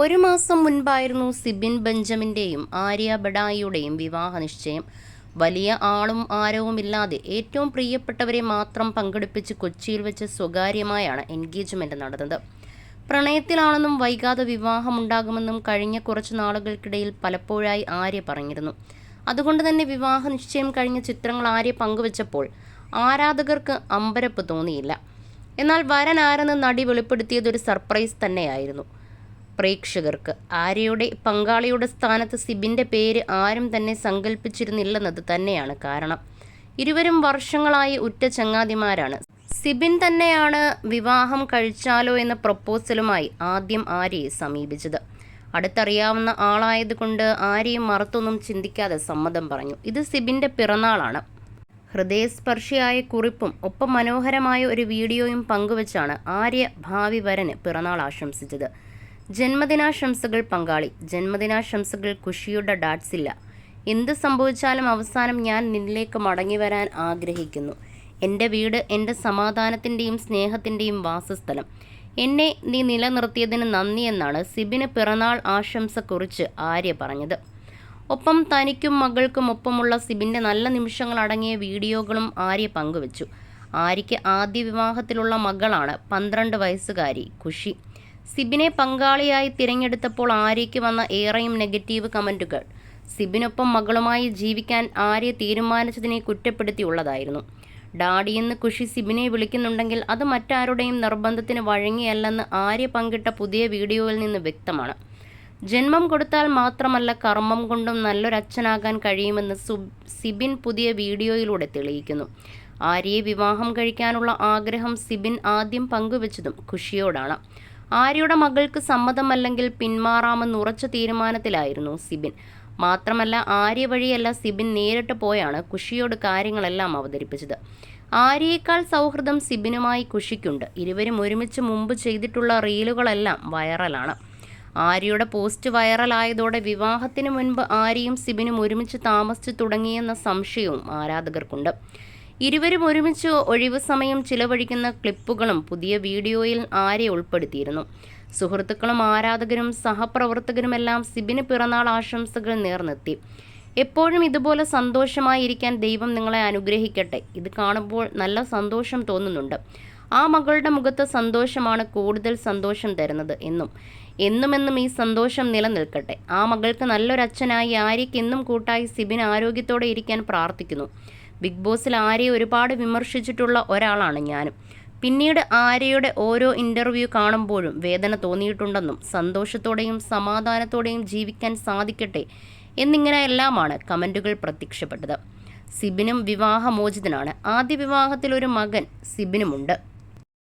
ഒരു മാസം മുൻപായിരുന്നു സിബിൻ ബെഞ്ചമിന്റെയും ആര്യ ബഡായിയുടെയും വിവാഹ നിശ്ചയം. വലിയ ആളും ആരവുമില്ലാതെ ഏറ്റവും പ്രിയപ്പെട്ടവരെ മാത്രം പങ്കെടുപ്പിച്ച് കൊച്ചിയിൽ വെച്ച് സ്വകാര്യമായാണ് എൻഗേജ്മെന്റ് നടന്നത്. പ്രണയത്തിലാണെന്നും വൈകാതെ വിവാഹമുണ്ടാകുമെന്നും കഴിഞ്ഞ കുറച്ച് നാളുകൾക്കിടയിൽ പലപ്പോഴായി ആര്യ പറഞ്ഞിരുന്നു. അതുകൊണ്ട് തന്നെ വിവാഹ നിശ്ചയം കഴിഞ്ഞ ചിത്രങ്ങൾ ആര്യ പങ്കുവച്ചപ്പോൾ ആരാധകർക്ക് അമ്പരപ്പ് തോന്നിയില്ല. എന്നാൽ വരൻ ആരെന്ന് നടി വെളിപ്പെടുത്തിയത് ഒരു സർപ്രൈസ് തന്നെയായിരുന്നു. പ്രേക്ഷകർക്ക്. ആര്യയുടെ പങ്കാളിയുടെ സ്ഥാനത്ത് സിബിന്റെ പേര് ആരും തന്നെ സങ്കല്പിച്ചിരുന്നില്ലെന്നത് തന്നെയാണ് കാരണം. ഇരുവരും വർഷങ്ങളായി ഉറ്റ ചങ്ങാതിമാരാണ്. സിബിൻ തന്നെയാണ് വിവാഹം കഴിച്ചാലോ എന്ന പ്രപ്പോസലുമായി ആദ്യം ആര്യയെ സമീപിച്ചത്. അടുത്തറിയാവുന്ന ആളായതുകൊണ്ട് ആര്യയും മറുത്തൊന്നും ചിന്തിക്കാതെ സമ്മതം പറഞ്ഞു. ഇത് സിബിന്റെ പിറന്നാളാണ്. ഹൃദയസ്പർശിയായ കുറിപ്പും ഒപ്പം മനോഹരമായ ഒരു വീഡിയോയും പങ്കുവച്ചാണ് ആര്യ ഭാവി വരന് പിറന്നാൾ ആശംസിച്ചത്. ജന്മദിനാശംസകൾ പങ്കാളി. ജന്മദിനാശംസകൾ ഖുഷിയുടെ ഡാറ്റ്സില്ല. എന്ത് സംഭവിച്ചാലും അവസാനം ഞാൻ നിന്നിലേക്ക് മടങ്ങി വരാൻ ആഗ്രഹിക്കുന്നു. എന്റെ വീട് എന്റെ സമാധാനത്തിന്റെയും സ്നേഹത്തിന്റെയും വാസസ്ഥലം. എന്നെ നീ നിലനിർത്തിയതിന് നന്ദി എന്നാണ് സിബിന് പിറന്നാൾ ആശംസ കുറിച്ച് ആര്യ പറഞ്ഞത്. ഒപ്പം തനിക്കും മകൾക്കും ഒപ്പമുള്ള സിബിന്റെ നല്ല നിമിഷങ്ങൾ അടങ്ങിയ വീഡിയോകളും ആര്യ പങ്കുവച്ചു. ആര്യയ്ക്ക് ആദ്യ വിവാഹത്തിലുള്ള മകളാണ് പന്ത്രണ്ട് വയസ്സുകാരി ഖുഷി സിബിനെ പങ്കാളിയായി തിരഞ്ഞെടുത്തപ്പോൾ ആര്യയ്ക്ക് വന്ന ഏറെയും നെഗറ്റീവ് കമന്റുകൾ സിബിനൊപ്പം മകളുമായി ജീവിക്കാൻ ആര്യ തീരുമാനിച്ചതിനെ കുറ്റപ്പെടുത്തിയുള്ളതായിരുന്നു. ഡാഡിയെന്ന് കുഷി സിബിനെ വിളിക്കുന്നുണ്ടെങ്കിൽ അത് മറ്റാരുടെയും നിർബന്ധത്തിന് വഴങ്ങിയല്ലെന്ന് ആര്യ പങ്കിട്ട പുതിയ വീഡിയോയിൽ നിന്ന് വ്യക്തമാണ്. ജന്മം കൊടുത്താൽ മാത്രമല്ല കർമ്മം കൊണ്ടും നല്ലൊരച്ഛനാകാൻ കഴിയുമെന്ന് സിബിൻ പുതിയ വീഡിയോയിലൂടെ തെളിയിക്കുന്നു. ആര്യയെ വിവാഹം കഴിക്കാനുള്ള ആഗ്രഹം സിബിൻ ആദ്യം പങ്കുവച്ചതും ഖുഷിയോടാണ് ആര്യയുടെ മകൾക്ക് സമ്മതമല്ലെങ്കിൽ പിന്മാറാമെന്ന് ഉറച്ച തീരുമാനത്തിലായിരുന്നു സിബിൻ. മാത്രമല്ല ആര്യ വഴിയല്ല സിബിൻ നേരിട്ട് പോയാണ് കുഷിയോട് കാര്യങ്ങളെല്ലാം അവതരിപ്പിച്ചത്. ആര്യയേക്കാൾ സൗഹൃദം സിബിനുമായി കുഷിക്കുണ്ട്. ഇരുവരും ഒരുമിച്ച് മുമ്പ് ചെയ്തിട്ടുള്ള റീലുകളെല്ലാം വൈറലാണ്. ആര്യയുടെ പോസ്റ്റ് വൈറലായതോടെ വിവാഹത്തിന് മുൻപ് ആര്യയും സിബിനും ഒരുമിച്ച് താമസിച്ചു തുടങ്ങിയെന്ന സംശയവും ആരാധകർക്കുണ്ട്. ഇരുവരും ഒരുമിച്ച് ഒഴിവു സമയം ചിലവഴിക്കുന്ന ക്ലിപ്പുകളും പുതിയ വീഡിയോയിൽ ആരെ ഉൾപ്പെടുത്തിയിരുന്നു. സുഹൃത്തുക്കളും ആരാധകരും സഹപ്രവർത്തകരുമെല്ലാം സിബിന് പിറന്നാൾ ആശംസകൾ നേർന്നെത്തി. എപ്പോഴും ഇതുപോലെ സന്തോഷമായിരിക്കാൻ ദൈവം നിങ്ങളെ അനുഗ്രഹിക്കട്ടെ. ഇത് കാണുമ്പോൾ നല്ല സന്തോഷം തോന്നുന്നുണ്ട്. ആ മകളുടെ മുഖത്ത് സന്തോഷമാണ് കൂടുതൽ സന്തോഷം തരുന്നത് എന്നും എന്നുമെന്നും ഈ സന്തോഷം നിലനിൽക്കട്ടെ. ആ മകൾക്ക് നല്ലൊരച്ഛനായി ആര്യയ്ക്ക് എന്നും കൂട്ടായി സിബിൻ ആരോഗ്യത്തോടെ ഇരിക്കാൻ പ്രാർത്ഥിക്കുന്നു. ബിഗ് ബോസിൽ ആര്യയെ ഒരുപാട് വിമർശിച്ചിട്ടുള്ള ഒരാളാണ് ഞാനും. പിന്നീട് ആര്യയുടെ ഓരോ ഇന്റർവ്യൂ കാണുമ്പോഴും വേദന തോന്നിയിട്ടുണ്ടെന്നും സന്തോഷത്തോടെയും സമാധാനത്തോടെയും ജീവിക്കാൻ സാധിക്കട്ടെ എന്നിങ്ങനെ എല്ലാമാണ് കമന്റുകൾ പ്രത്യക്ഷപ്പെട്ടത്. സിബിനും വിവാഹമോചിതനാണ്. ആദ്യ വിവാഹത്തിൽ ഒരു മകൻ സിബിനുമുണ്ട്.